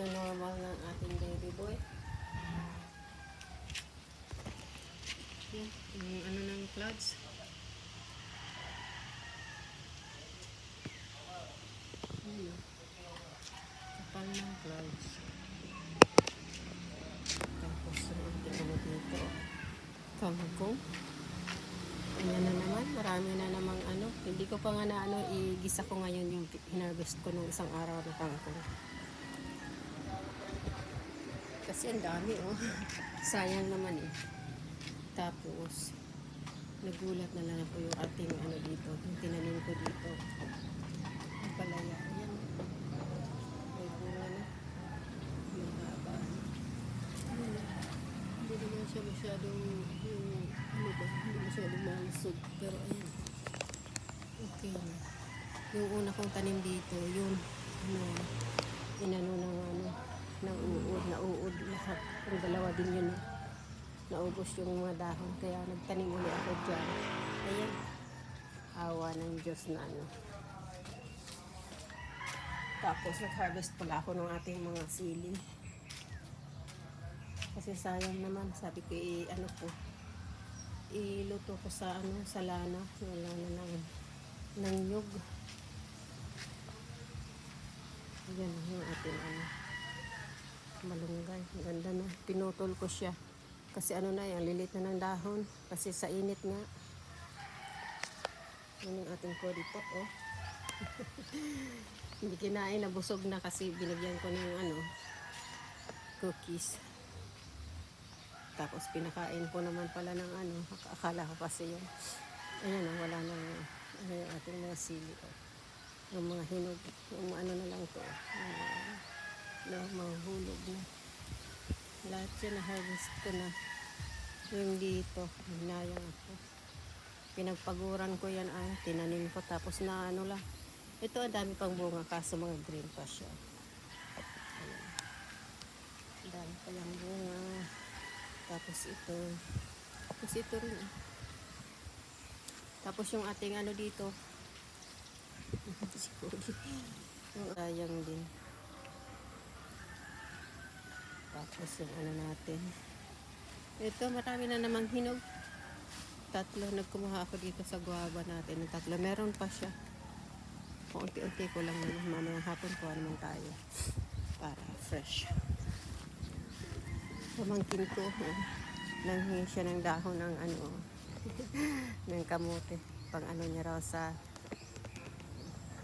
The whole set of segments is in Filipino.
to normal ng ating baby boy. Yan, yung ano ng clouds. Ayun. Kapal ng clouds. Tapos, yung ano dito. Kangkong. Ayan na naman, marami na namang ano. Hindi ko pa nga na ano, igisa ko ngayon yung hinarvest ko nung isang araw na kangkong. Kasi ang dami oh. Sayang naman eh. Tapos, nagulat na lang ako yung ating ano dito, yung tinanim ko dito. Ang palaya. Ayan. May bunga na. Yung haba. Ayan na. Hindi naman siya masyadong yung ano ba, hindi masyadong malusog. Pero ayan. Okay na. Yung una kong tanim dito, yung ano, inano ng ano, ng uod, na uod Ang dalawa din yun. eh. Naubos yung mga dahon. Kaya nagtanim ulit ako dyan. Ayan. Awa ng Diyos na ano. Tapos nag-harvest pala ako ng ating mga sili. Kasi sayang naman, sabi ko i ano ko, iluto ko sa ano, sa lana, yung lana ng, ng nyug. Yan yung ating ano, malunggay. Ganda na. Pinutol ko siya. Kasi ano na yan, lilit na ng dahon. Kasi sa init nga. Yan yung ating curry pot, oh. Hindi kinain, nabusog na kasi binigyan ko ng ano, cookies. Tapos pinakain ko naman pala ng ano, ak- akala ko kasi yun. Ayan na, wala na ano, yung ating mga sili. Oh. Yung mga hinog, yung ano na lang to. Uh, na mahulog na. Lahat yun na-harvest ko na. Yung dito, hinayang ako. Pinagpaguran ko yan ay, tinanim ko tapos na ano lang. Ito ang dami pang bunga kaso mga green pa siya. Dami pa yung bunga. Tapos ito. Tapos ito rin. ah. Tapos yung ating ano dito. sayang din. Tapos yung ano natin. Ito, marami na namang hinog. Tatlo, nagkumuha ako dito sa guava natin. Yung tatlo, meron pa siya. Unti-unti ko lang naman. Mamayang hapon ko naman tayo. Para fresh. Pamangkin ko, oh, nanghingi siya ng dahon ng ano, ng kamote. Pang ano niya raw sa,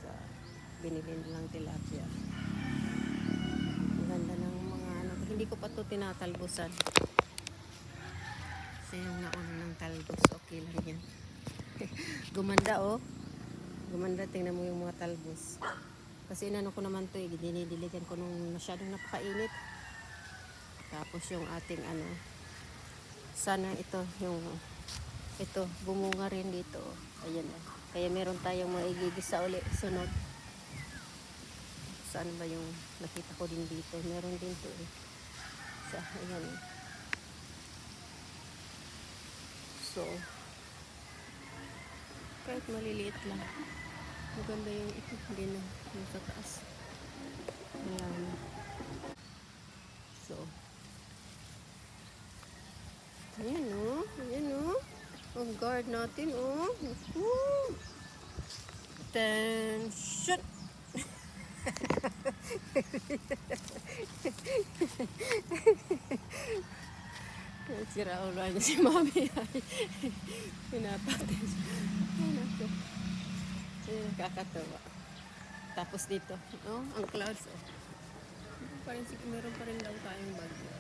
sa binili nilang tilapia. Ang ganda ng mga ano. Hindi ko pa to tinatalbusan. Kasi yung nauna ng talbos, okay lang yan. Gumanda oh. Gumanda, tingnan mo yung mga talbos. Kasi inano ko naman to eh, dinidiligan ko nung masyadong napakainit. Tapos yung ating ano, sana ito, yung, ito, bumunga rin dito. Ayan oh. Kaya meron tayong mga igigisa uli, sunod. Saan ba yung nakita ko din dito? Meron din to eh. Sa, ayan. So, kahit maliliit lang. Maganda yung ito, hindi na yung sa taas. Ayan. So, ayan o, oh. ayan o. Oh. Ang guard natin o. Oh. Woo! Attention! Sira ulo niya si mami ay pinapatay siya. Ay, naku. Ay, nakakatawa. Tapos dito, oh, ang clouds, oh. Meron pa rin, sig- meron pa rin daw tayong bagyo.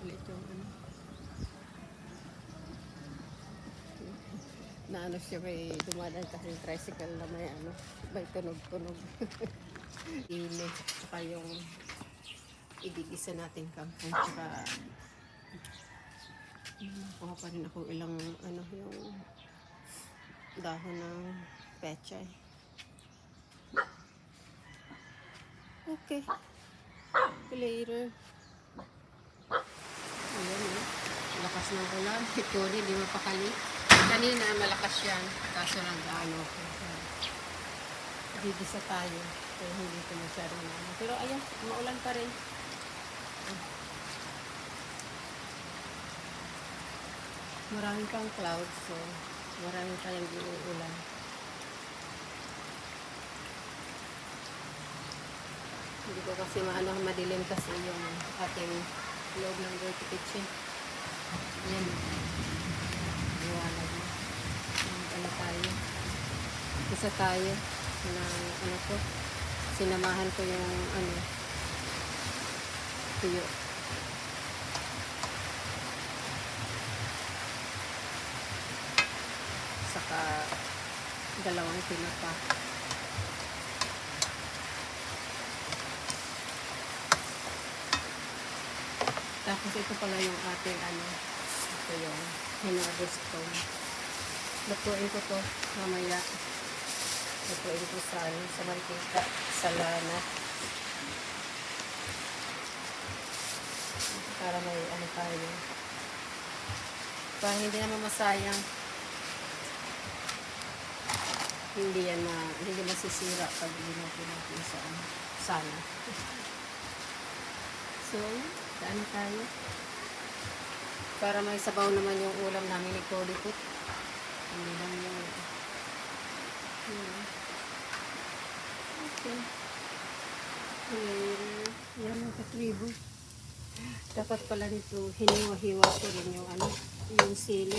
Ulit yung ano. Na ano siya may dumadaan kasi tricycle na may ano, may tunog-tunog. Ini, tsaka yung igigisa natin kangkong, tsaka Nakuha pa rin ako ilang ano yung dahon ng pechay. Okay. Later. Ayan eh. Lakas ng ulan. Ito rin, di mapakali. Kanina malakas yan. Kaso lang gaano ko. Gigisa tayo. Kaya hindi ko masyado na. ano. Pero ayan, maulan pa rin. Marami pang clouds, so marami pa yung uulan. Hindi ko kasi maano madilim kasi yung ating loob ng dirty kitchen. Yan. Iwalag na. Yan pala tayo. Isa tayo na ano ko. Sinamahan ko yung ano tuyo. Saka dalawang tinapa. Tapos ito pala yung ating ano, ito yung hinarvest ko. Lutuin ko to mamaya. Lutuin ko sa, sa mantika, sa lana. Para may ano tayo. Para hindi naman masayang. Hindi yan ma, hindi masisira pag ginagawa natin sa ano, sana. So, daan tayo. Para may sabaw naman yung ulam namin ni Kodiput. Hindi lang yung... Hmm. Ayan. Yan ang katribo. Dapat pala nito, hiniwa-hiwa ko rin yung ano, yung sili.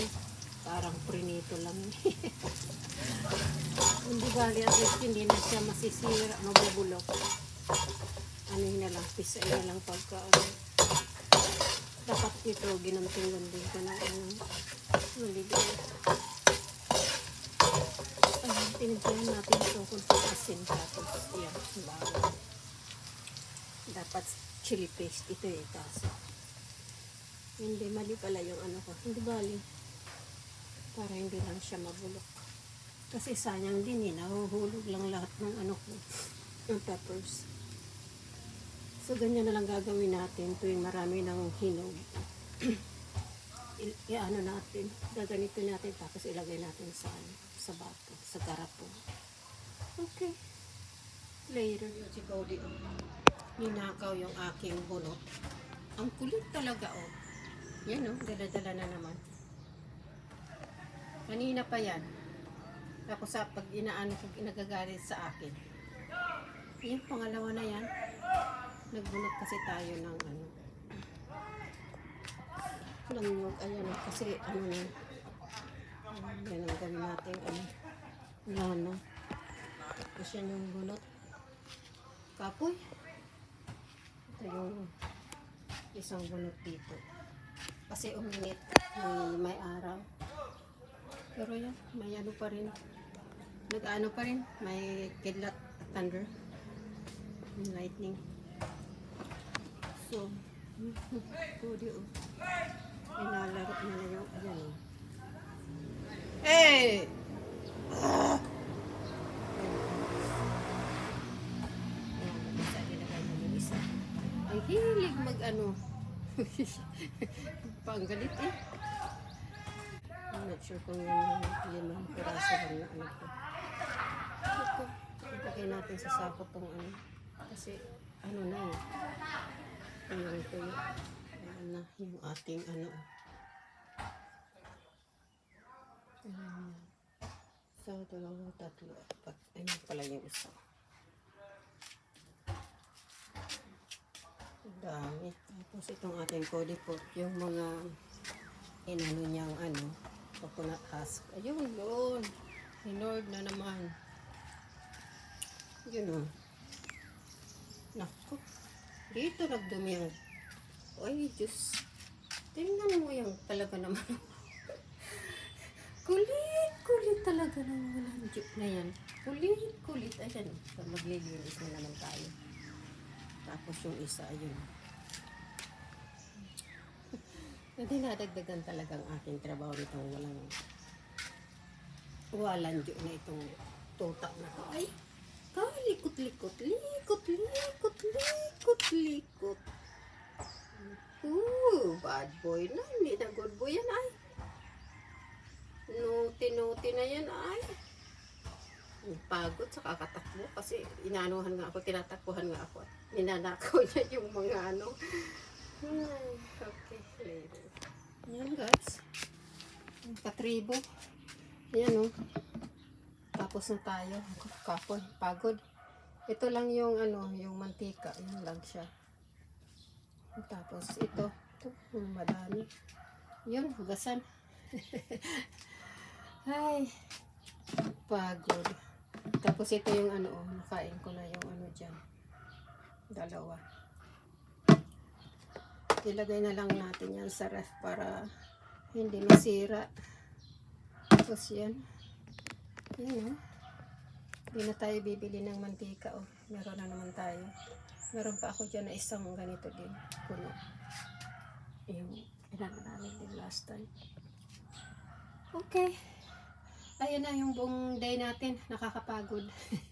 Parang prinito lang. hindi bali at least hindi na siya masisira, mabubulok ano yun na lang, pisain na lang pagka ano. Dapat ito, ginanting-ganting ka na ano. Maligay. Ay, pinagpayan natin ito kung asin tapos yan, bawal. Dapat chili paste ito eh, kaso. Hindi, mali pala yung ano ko. Hindi bali. Para hindi lang siya mabulok. Kasi sayang din eh, nahuhulog lang lahat ng ano ko, ng peppers. So, ganyan na lang gagawin natin tuwing marami ng hinog. I-ano natin, gaganito natin, tapos ilagay natin sa, ano, sa bato, sa garapo. Okay. Later. Si Cody, oh. Ninakaw yung aking bunot. Ang kulit talaga, oh. Yan, oh. Dala-dala na naman. Kanina pa yan. Tapos sa pag inaano ko, inagagalit sa akin. Yan, pangalawa na yan. Nagbunot kasi tayo ng ano. Ng nyug. Ayan. Kasi ano na. Yan ang gawin natin. Ano. Lana. Tapos yan yung bunot. Kapoy. Ito yung isang bunot dito. Kasi uminit. May, may araw. Pero yan, may ano pa rin. Nag-ano pa rin. May kidlat thunder. Lightning. So, Cody, oh. Ay, nalaro na na yung, ayan, oh. Hey! Ay, hilig mag-ano. Panggalit eh. I'm not sure kung yung limang piraso lang na ano ko. Ito, ilagay natin sa sako tong ano. Kasi, ano na eh. Ito yung, ayan na, yung ating ano. Ayan. So, dalawa, tatlo, apat. Ayun pala yung isa. Dami. Tapos itong ating kodi po, yung mga inano niyang ano, coconut husk. Ayun, yun. Hinord na naman. Yun o. Naku. Dito nagdumi ang... Ay, Diyos. Tingnan mo yung talaga naman. kulit, kulit talaga ng walang jeep na yan. Kulit, kulit. Ayan, so, maglilinis na naman tayo. Tapos yung isa, ayun. Hindi nadagdagan talaga ang aking trabaho nitong walang walang dyo na itong tutak na to. Ay, kalikot, likot, likot, likot, likot, likot. Ooh, bad boy na. Hindi na good boy yan ay. nuti-nuti na yan ay. Pagod sa kakatakbo kasi inanuhan nga ako, tinatakbuhan nga ako. Ninanakaw niya yung mga ano. Ay, okay, later. Yan guys. Ang Katribo. Yan oh. Tapos na tayo. Kapoy, pagod. Ito lang yung ano, yung mantika. Yan lang siya. Tapos ito. Ito, madami. Yun, hugasan. Ay, pagod. Tapos ito yung ano, oh, nakain ko na yung ano dyan. Dalawa. Ilagay na lang natin yan sa ref para hindi masira. Tapos yan. Yan oh. Hindi na tayo bibili ng mantika oh. Meron na naman tayo. Meron pa ako dyan na isang ganito din. Puno. Yung ilan na namin din last time. Okay. Ayun na yung buong day natin. Nakakapagod.